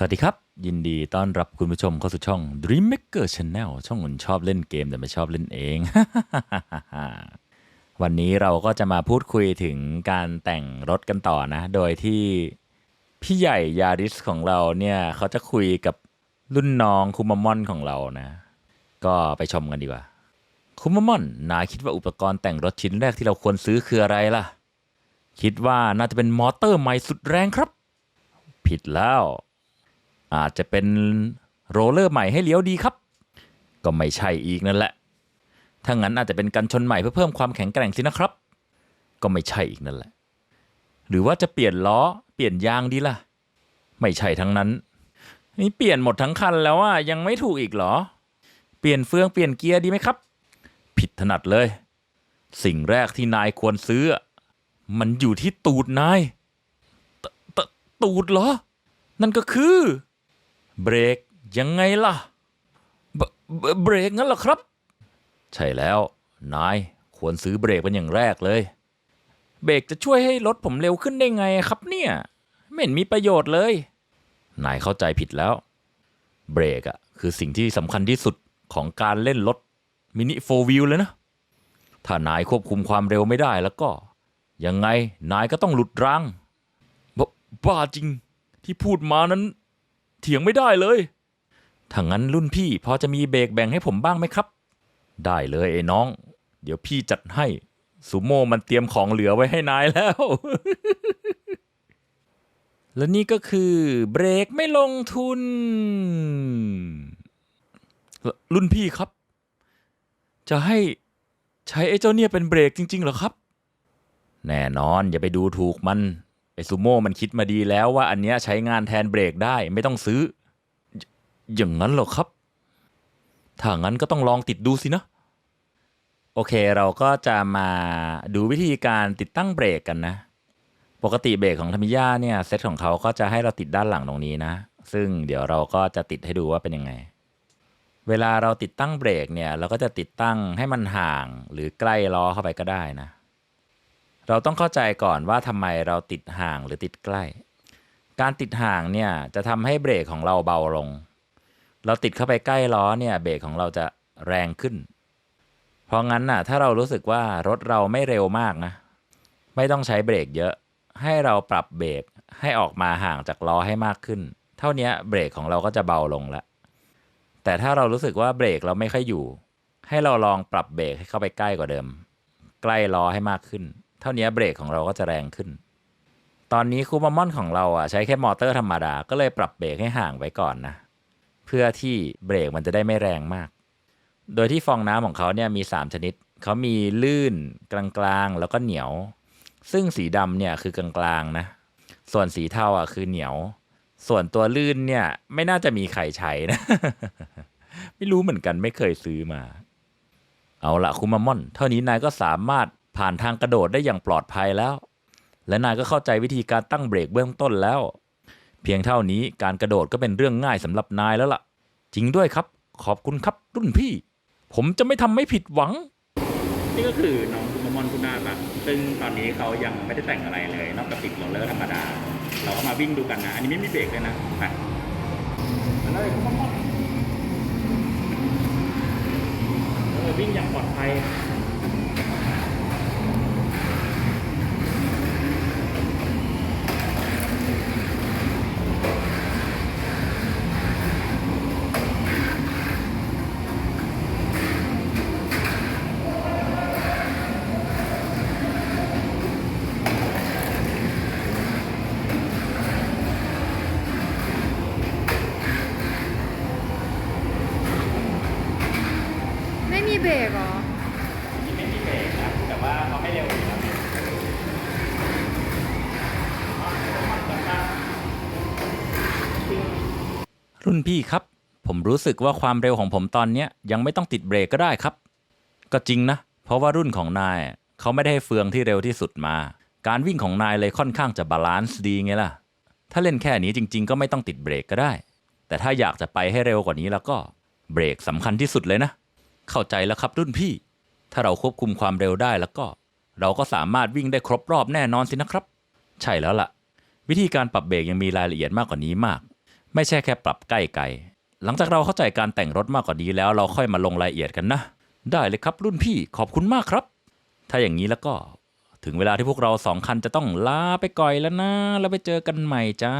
สวัสดีครับ ยินดีต้อนรับคุณผู้ชมเข้าสู่ช่อง Dream Maker Channel ช่องคนชอบเล่นเกมแต่ไม่ชอบเล่นเอง วันนี้เราก็จะมาพูดคุยถึงการแต่งรถกันต่อนะ โดยที่พี่ใหญ่ยาริสของเราเนี่ยเขาจะคุยกับรุ่นน้องคุมามอนของเรานะ ก็ไปชมกันดีกว่า คุมามอนนายคิดว่าอุปกรณ์แต่งรถชิ้นแรกที่เราควรซื้อคืออะไรล่ะ คิดว่าน่าจะเป็นมอเตอร์ใหม่สุดแรงครับ ผิดแล้ว อาจจะเป็นโรลเลอร์ใหม่ให้เลี้ยวดีครับ ก็ไม่ใช่อีกนั่นแหละ ถ้างั้นอาจจะเป็นกันชนใหม่เพื่อเพิ่มความแข็งแกร่งสินะครับ ก็ไม่ใช่อีกนั่นแหละ หรือว่าจะเปลี่ยนล้อเปลี่ยนยางดีล่ะ ไม่ใช่ทั้งนั้น นี่เปลี่ยนหมดทั้งคันแล้วอะยังไม่ถูกอีกเหรอ เปลี่ยนเฟืองเปลี่ยนเกียร์ดีไหมครับ ผิดถนัดเลย สิ่งแรกที่นายควรซื้อ มันอยู่ที่ตูดนายตตตูดเหรอ นั่นก็คือ เบรกยังไงล่ะเบเบเบรกงั้นเหรอครับ ใช่แล้ว นายควรซื้อเบรกเป็นอย่างแรกเลย เบรกจะช่วยให้รถผมเร็วขึ้นได้ไงครับเนี่ย ไม่เห็นมีประโยชน์เลย นายเข้าใจผิดแล้ว เบรกอะคือสิ่งที่สำคัญที่สุดของการเล่นรถมินิโฟวิลเลยนะ ถ้านายควบคุมความเร็วไม่ได้แล้วก็ ยังไงนายก็ต้องหลุดรางบบ้าจริงที่พูดมานั้น เถียงไม่ได้เลยถ้างั้นรุ่นพี่พอจะมีเบรกแบ่งให้ผมบ้างไหมครับ ได้เลยไอ้น้อง เดี๋ยวพี่จัดให้ซูโม่มันเตรียมของเหลือไว้ให้นายแล้ว และนี่ก็คือเบรกไม่ลงทุน รุ่นพี่ครับ จะให้ใช้ไอ้เจ้าเนี่ยเป็นเบรกจริง ๆ เหรอครับ แน่นอนอย่าไปดูถูกมัน ไอซูโม่มันคิดมาดีแล้วว่าอันเนี้ยใช้งานแทนเบรกได้ไม่ต้องซื้อ อย่างนั้นหรอครับ ถ้างั้นก็ต้องลองติดดูสินะ โอเคเราก็จะมาดูวิธีการติดตั้งเบรกกันนะ ปกติเบรกของธรรมิยาเนี่ยเซตของเขาก็จะให้เราติดด้านหลังตรงนี้นะ ซึ่งเดี๋ยวเราก็จะติดให้ดูว่าเป็นยังไง เวลาเราติดตั้งเบรกเนี่ย เราก็จะติดตั้งให้มันห่างหรือใกล้ล้อเข้าไปก็ได้นะ เราต้องเข้าใจก่อนว่าทำไมเราติดห่างหรือติดใกล้ การติดห่างเนี่ยจะทำให้เบรกของเราเบาลง เราติดเข้าไปใกล้ล้อเนี่ยเบรกของเราจะแรงขึ้น เพราะงั้นน่ะถ้าเรารู้สึกว่ารถเราไม่เร็วมากนะ ไม่ต้องใช้เบรกเยอะ ให้เราปรับเบรกให้ออกมาห่างจากล้อให้มากขึ้น เท่านี้เบรกของเราก็จะเบาลงละ แต่ถ้าเรารู้สึกว่าเบรกเราไม่ค่อยอยู่ ให้เราลองปรับเบรกให้เข้าไปใกล้กว่าเดิม ใกล้ล้อให้มากขึ้น เท่านี้เบรกของเราก็จะแรงขึ้น ตอนนี้คูมามอนของเราอะใช้แค่มอเตอร์ธรรมดา ก็เลยปรับเบรกให้ห่างไว้ก่อนนะ เพื่อที่เบรกมันจะได้ไม่แรงมาก โดยที่ฟองน้ำของเขาเนี่ยมี 3 ชนิด เขามีลื่นกลางๆ แล้วก็เหนียว ซึ่งสีดำเนี่ยคือกลางๆนะ ส่วนสีเทาอะคือเหนียว ส่วนตัวลื่นเนี่ยไม่น่าจะมีใครใช้นะ ไม่รู้เหมือนกันไม่เคยซื้อมาเอาละคุมามอน เท่านี้นายก็สามารถ ผ่านทางกระโดดได้อย่างปลอดภัยแล้ว และนายก็เข้าใจวิธีการตั้งเบรกเบื้องต้นแล้ว เพียงเท่านี้การกระโดดก็เป็นเรื่องง่ายสำหรับนายแล้วล่ะ จริงด้วยครับ ขอบคุณครับรุ่นพี่ ผมจะไม่ทำไม่ผิดหวัง นี่ก็คือน้องคุมามอนคุณนาครับซึ่งตอนนี้เขายังไม่ได้แต่งอะไรเลย นอกจากติดโรลเลอร์ธรรมดา เราก็มาวิ่งดูกันนะ อันนี้ไม่มีเบรกเลยนะไปมาเลยคุมามอนเออวิ่งอย่างปลอดภัย เบรกเหรอนี่ไม่มีเบรกครับแต่ว่าเขาให้เร็วอยู่ครับรุ่นพี่ครับ ผมรู้สึกว่าความเร็วของผมตอนเนี้ยยังไม่ต้องติดเบรกก็ได้ครับ ก็จริงนะ เพราะว่ารุ่นของนายเขาไม่ได้ให้เฟืองที่เร็วที่สุดมา การวิ่งของนายเลยค่อนข้างจะบาลานซ์ดีไงล่ะ ถ้าเล่นแค่นี้จริง ๆ ก็ไม่ต้องติดเบรกก็ได้ แต่ถ้าอยากจะไปให้เร็วกว่านี้แล้วก็เบรกสำคัญที่สุดเลยนะ เข้าใจแล้วครับรุ่นพี่ ถ้าเราควบคุมความเร็วได้แล้วก็ เราก็สามารถวิ่งได้ครบรอบแน่นอนสินะครับ ใช่แล้วล่ะ วิธีการปรับเบรกยังมีรายละเอียดมากกว่านี้มาก ไม่ใช่แค่ปรับใกล้ไกลหลังจากเราเข้าใจการแต่งรถมากกว่านี้แล้วเราค่อยมาลงรายละเอียดกันนะ ได้เลยครับรุ่นพี่ขอบคุณมากครับ ถ้าอย่างนี้แล้วก็ถึงเวลาที่พวกเราสองคันจะต้องลาไปก่อยแล้วนะ แล้วไปเจอกันใหม่จ้า